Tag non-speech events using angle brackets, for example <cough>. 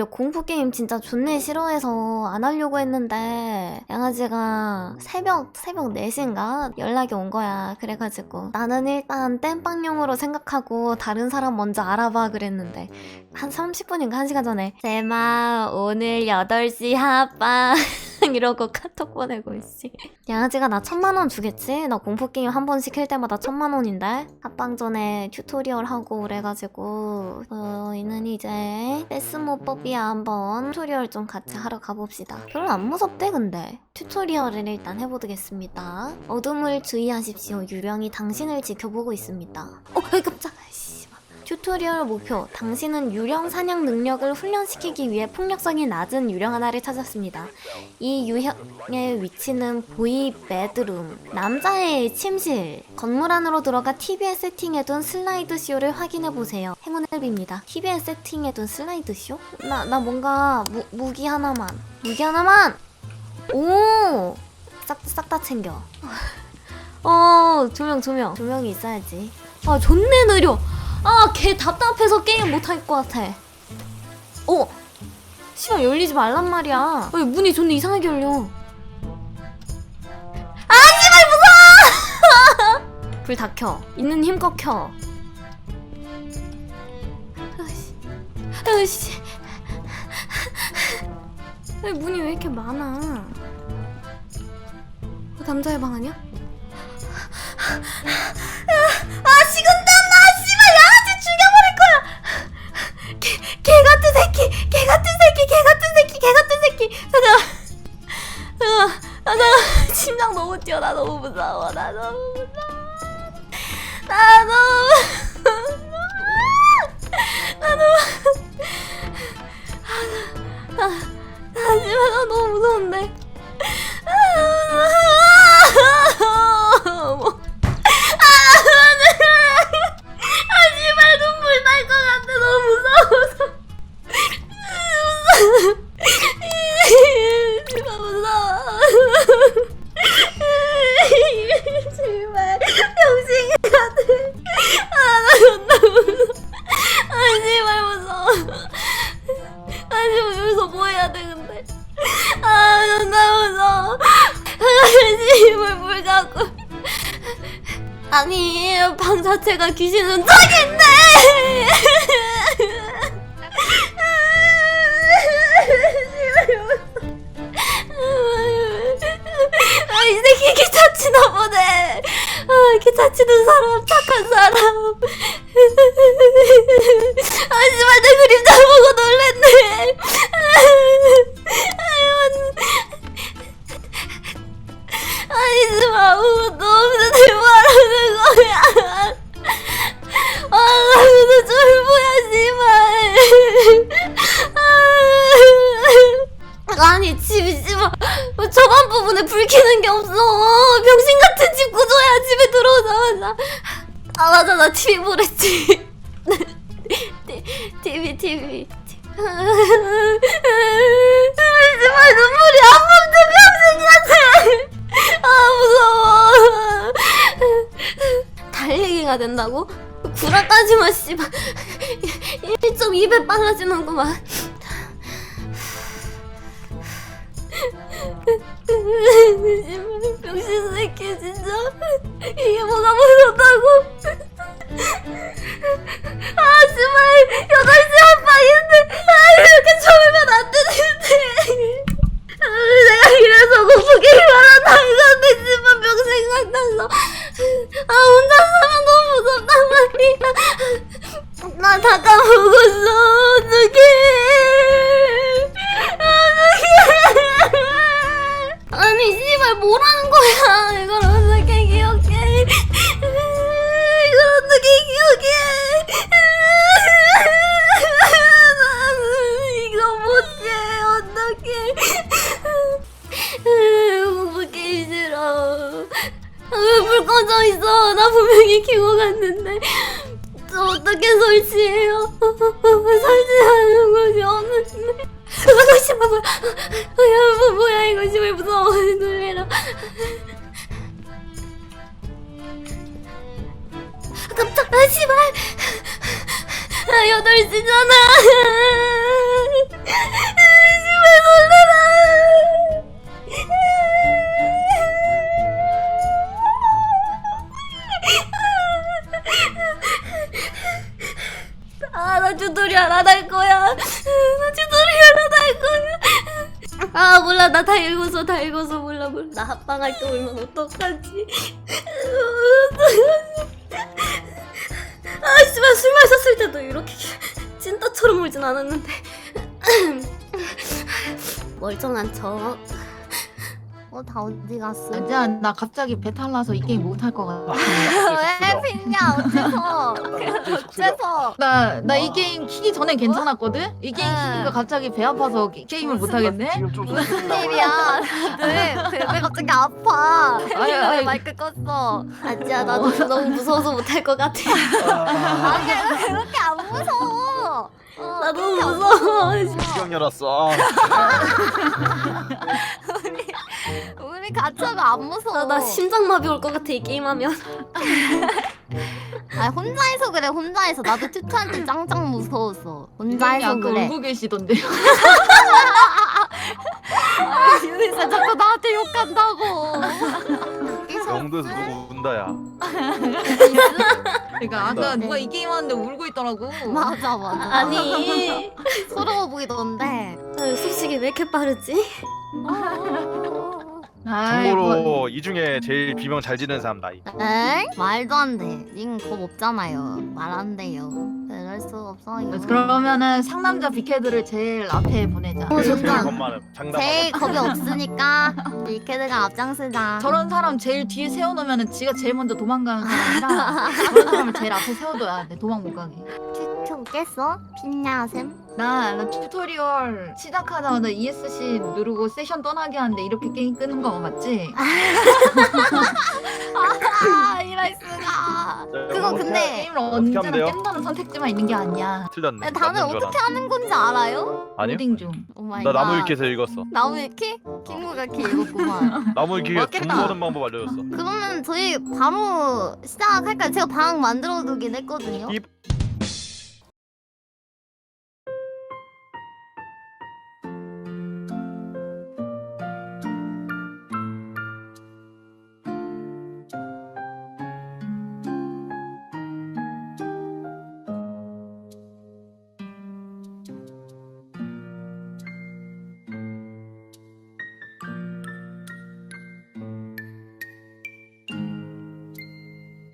원래 공포 게임 진짜 존내 싫어해서 안 하려고 했는데 양아지가 새벽 새벽 4시인가 연락이 온 거야. 그래가지고 나는 일단 땜빵용으로 생각하고 다른 사람 먼저 알아봐 그랬는데 한 30분인가 1시간 전에 쌤아 오늘 8시 합방 <laughs> 이러고 카톡 보내고 있지. 양아지가 나 천만 원 주겠지? 나 공포 게임 한 번 시킬 때마다 천만 원인데 합방 전에 튜토리얼 하고 그래가지고 저희는 이제 데스모법이야 한번 튜토리얼 좀 같이 하러 가봅시다. 별로 안 무섭대 근데 튜토리얼을 일단 해보겠습니다. 어둠을 주의하십시오. 유령이 당신을 지켜보고 있습니다. 어. 씨. 튜토리얼 목표. 당신은 유령 사냥 능력을 훈련시키기 위해 폭력성이 낮은 유령 하나를 찾았습니다. 이 유형의 위치는 보이 베드룸. 남자의 침실. 건물 안으로 들어가 TV에 세팅해둔 슬라이드 쇼를 확인해 보세요. 행운을 빕니다. TV에 세팅해둔 슬라이드 쇼? 나, 나 뭔가 무, 무기 하나만. 무기 하나만! 오! 싹, 싹 다 챙겨. <laughs> 어, 조명, 조명. 조명이 있어야지. 아, 존내 느려. 아, 걔 답답해서 게임 못 할 것 같아. 어! 씨발, 열리지 말란 말이야. 왜 문이 존나 이상하게 열려. 아, 씨발, 무서워! <laughs> 불 다 켜. 있는 힘껏 켜. 아이씨. 아이씨. 왜 문이 왜 이렇게 많아? 어, 남자의 방 아니야? 뛰어 나 너무 무서워. 나 너무 무서워. 나 너무 나 너무 아, 아, 하지만 나 너무 무서운데. 아, 아니 방 자체가 귀신은 저기 있네 아이 새끼 기차 치나 보네. 아 기차 치는 사람 착한 사람. 아 씨발 내 그림자 보고 놀랬네. 아니 좀 아무것도 들어오자마자 아 맞아 나 TV 보랬지. <laughs> TV TV. 씨발 눈물이 안 멈춰 병신 같아. 아 무서워. 달리기가 된다고? 구라까지만 씨발. 1.2배 빨라지는구만 병신 새끼 진짜? 이게 뭐가 무섭다고? 아 씨발 8시 한방인데 아 이렇게 처음이면 안 되는데. 아, 내가 이래서 게임 하나 이건데 씨발 병생 같아서. 아 혼자 사면 너무 무섭단 말이야. 나다 까먹었어 어 있어 나 분명히 키고 갔는데 저 어떻게 설치해요? <laughs> 설치하는 곳이 없는데 아 씨발 뭐야 야 뭐, 뭐야 이거 씨발 무서워 놀래라 깜짝 아 씨발 아 여덟 시잖아 튜토리얼 안할 거야. 나 튜토리얼 안할 거야. 아 몰라 나 다 읽어서 다 읽어서 몰라 몰라 나 합방할 때 울면 어떡하지 아 씨발 술 마셨을 때도 이렇게 찐따처럼 울진 않았는데 멀쩡한 척 어, 다 어디 갔어? 아니야 나 갑자기 배탈 나서 이 게임 못할 것 같아. 왜 <laughs> 핑냐? 어째서? <laughs> 어째서? 나 나 이 게임 키기 전엔 괜찮았거든. 이 게임 아. 키니까 갑자기 배 아파서 게, 게임을 못 하겠네. 지금 좀 무슨 일이야. 배가 갑자기 아파. 아니, 아니. 왜 마이크 껐어. 아지야 나도 너무 무서워서 못할 것 같아. 아, 아니 그렇게 안 무서워? 나 너무 무서워. 시경 열었어. <laughs> <laughs> 같이 하면 안 무서워 나, 나 심장마비 올 것 같아 이 게임하면 아 혼자해서 그래 혼자해서 나도 튜트한테 짱짱 무서웠어 혼자해서 아까 그래 울고 계시던데. 유니사 자꾸 나한테 욕한다고 영도에서 누구 운다야. 그러니까 아까 네. 누가 이 게임 하는데 울고 있더라고. 맞아 맞아 아니 서러워 보이던데 아, 솔직히 왜 이렇게 빠르지? 아이, 뭐, 참고로 이 중에 제일 비명 잘 지르는 사람 나이. 에? 말도 안 돼 님 겁 없잖아요 말 안 돼요 그럴 수 없어요 그러면은 상남자 빅헤드를 제일 앞에 보내자. 어, 좋다. 장담. 제일 겁이 없으니까 이케드가 앞장서자 저런 사람 제일 뒤에 세워놓으면은 지가 제일 먼저 도망가는 사람이라 저런 사람을 제일 앞에 세워둬야 돼 도망 못 가게. 튜튜 깼어? 핀냐샘? 나, 나 튜토리얼 시작하자마자 ESC 누르고 세션 떠나게 하는데 이렇게 게임 끄는 거 맞지? <laughs> <laughs> 아 이럴 수가 그거 근데 게임을 언제나 하면 돼요? 깬다는 선택지만 있는 게 아니야. 틀렸네. 다들 맞는 줄 어떻게 하는 건지 알아요? 아니요? 로딩 중. 오 마이 나 나무 갓. 위키에서 읽었어. 나무 위키? 킹구가 키 읽었구만 <laughs> 나무 위키가 맞겠다. 공부하는 방법 알려줬어. 그러면 저희 바로 시작할까요? 제가 방 만들어 두긴 했거든요 이-